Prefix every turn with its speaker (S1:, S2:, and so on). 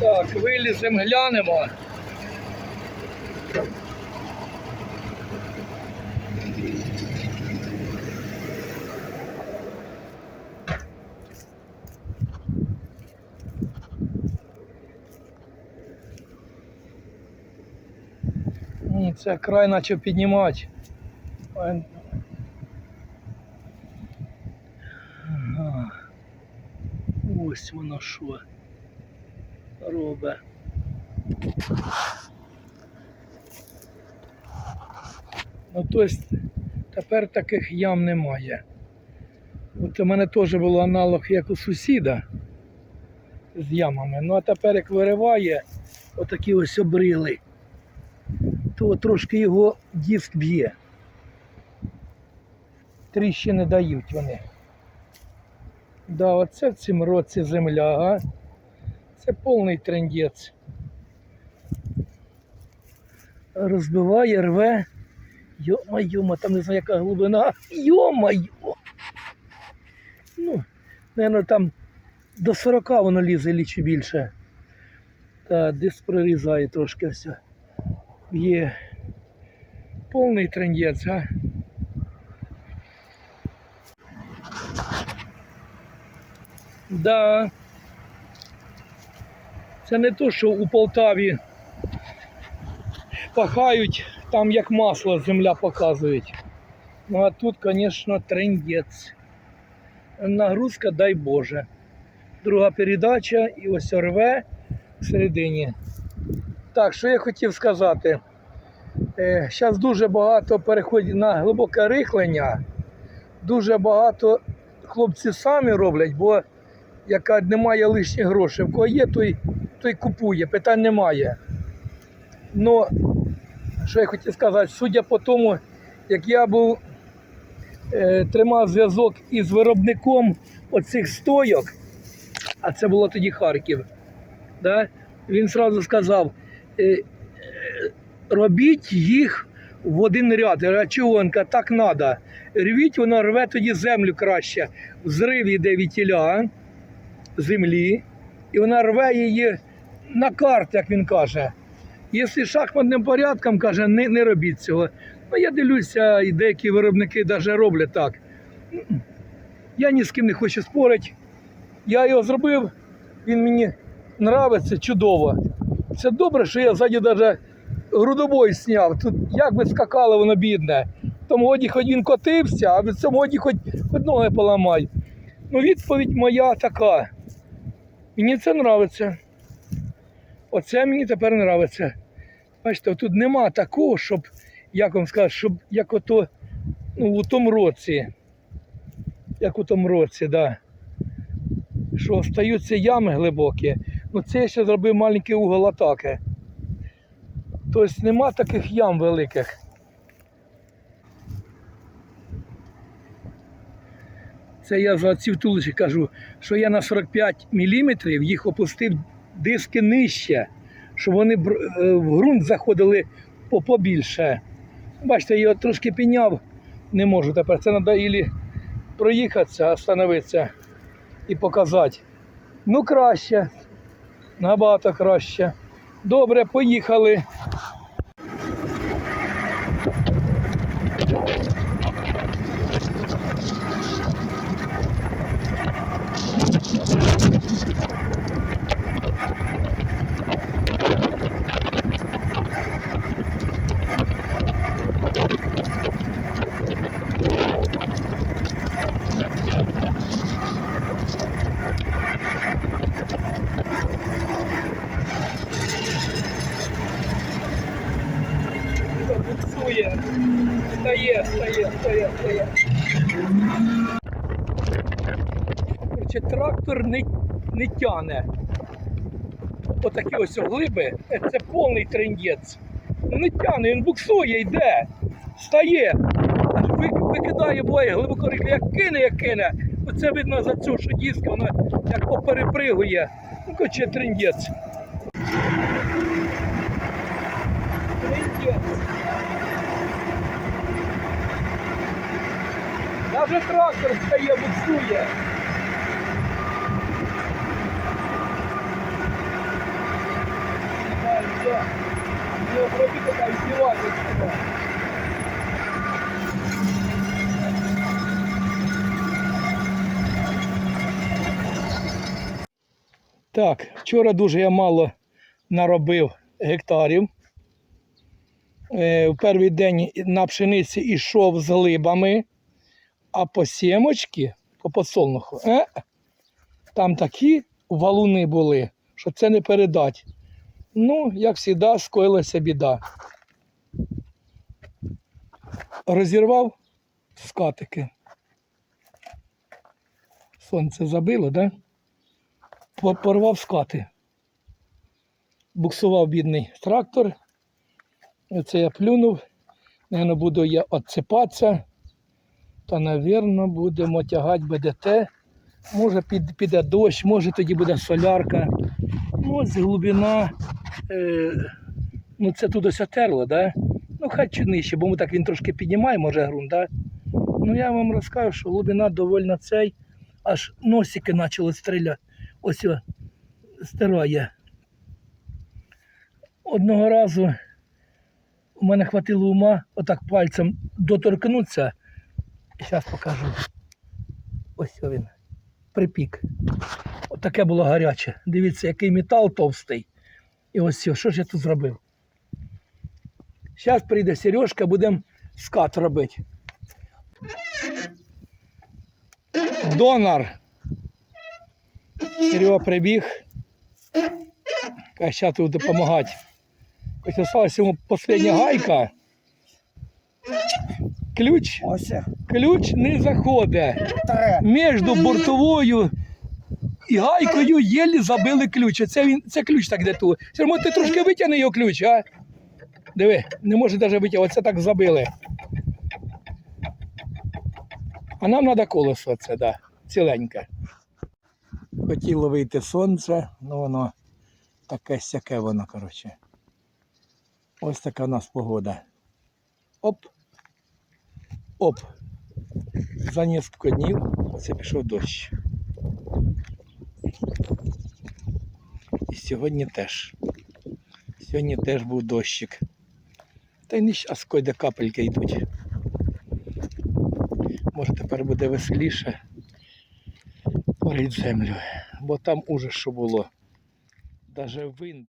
S1: Так, виліземо, глянемо. Це край наче піднімати. Ага. Ось воно що робить. Ну, тобто тепер таких ям немає. От у мене теж був аналог як у сусіда з ямами. Ну а тепер як вириває отакі ось обрили, то трошки його диск б'є. Тріщини дають вони. Да, оце в цьому році земля, ага. Це повний трендець. Розбиває, рве. Йома-йома, там не знаю, яка глибина. Йома-йо. Ну, наверное, там до 40 воно лізе чи більше. Та десь прорізає трошки все. Є повний трендець, а? Да. Це не то, що у Полтаві пахають, там як масло земля показують. Ну а тут, звісно, трендець. Нагрузка, дай Боже. Друга передача і ось рве всередині. Так, що я хотів сказати. Зараз дуже багато переходить на глибоке рихлення. Дуже багато хлопці самі роблять, бо яка немає лишніх грошей. В кого є, той, той купує, питань немає. Ну, що я хотів сказати, судя по тому, як я був, е, тримав зв'язок із виробником оцих стойок, а це було тоді Харків, да? він одразу сказав, е, е, робіть їх в один ряд. Каже, так треба. Рвіть, воно рве тоді землю краще. Взрив йде від тіля землі, і вона рве її на карт, як він каже. Якщо шахматним порядком, каже, не, не робіть цього. Ну, я дивлюся, і деякі виробники навіть роблять так. Я ні з ким не хочу спорити. Я його зробив, він мені нравиться чудово. Це добре, що я ззаді навіть грудобой зняв. Тут як би скакало воно бідне. Тому годі хоч він котився, а в цьому годі хоч, ноги поламай. Ну, відповідь моя така. Мені це нравиться. Оце мені тепер нравиться. Бачите, тут нема такого, щоб, як вам сказати, щоб як ото, ну, у тому році. Як у тому році, да. Що остаються ями глибокі. Ну це я ще зробив маленький угол атаки. Тобто нема таких ям великих. Це я за ці втуличі кажу, що я на 45 мм їх опустив диски нижче, щоб вони е, в ґрунт заходили побільше. Бачите, я його трошки підняв, не можу тепер. Це треба ілі проїхатися, остановитися і показати. Ну, краще, набагато краще. Добре, поїхали. Стає, стає, стає, стає. Короче, трактор не, не тяне. Отакі ось глиби, це повний трендець. Ну не тяне, він буксує, йде, стає. Ви- викидає буває глибоко рихле, як кине, як кине. Оце видно за цю, що диск, вона як поперепригує. Ну, трендець. Трендець. Вже трактор стає, буксує. Пробіг така знімати. Так, вчора дуже я мало наробив гектарів. Е, в перший день на пшениці йшов з глибами а по сімочки, по подсолнуху, е, там такі валуни були, що це не передать. Ну, як завжди, скоїлася біда. Розірвав скатики. Сонце забило, да? Порвав скати. Буксував бідний трактор. Оце я плюнув. Наверно, буду я отсипатися. Та, напевно, будемо тягати БДТ. Може під, піде дощ, може тоді буде солярка. Ну, ось глибина. Е, ну це тут ось отерло, да? Ну, хай чи нижче, бо ми так він трошки піднімає, може ґрунт, да? Ну я вам розкажу, що глибина доволі цей, аж носики почали стріляти. Ось стирає. Одного разу у мене хватило ума отак пальцем доторкнутися. Зараз покажу. Ось він. Припік. Отаке було гаряче. Дивіться, який метал товстий. І ось все. Що ж я тут зробив? Зараз прийде Сережка, будемо скат робити. Донор. Серега прибіг. Каже, зараз тут допомагати. Ось осталась йому остання гайка. Ключ,
S2: Ось
S1: ключ не заходить. Між бортовою і гайкою єлі забили ключ. Це, він, це ключ так де тут. Сермо, ти трошки витягни його ключ, а? Диви, не може навіть витягнути, оце так забили. А нам треба колесо це, да, ціленьке. Хотіло вийти сонце, ну воно таке сяке воно, коротше. Ось така у нас погода. Оп. Оп. За кілька днів оце пішов дощ. І сьогодні теж. Сьогодні теж був дощик. Та й не щас койде капельки йдуть. Може тепер буде веселіше порить землю, бо там уже що було. Даже вин.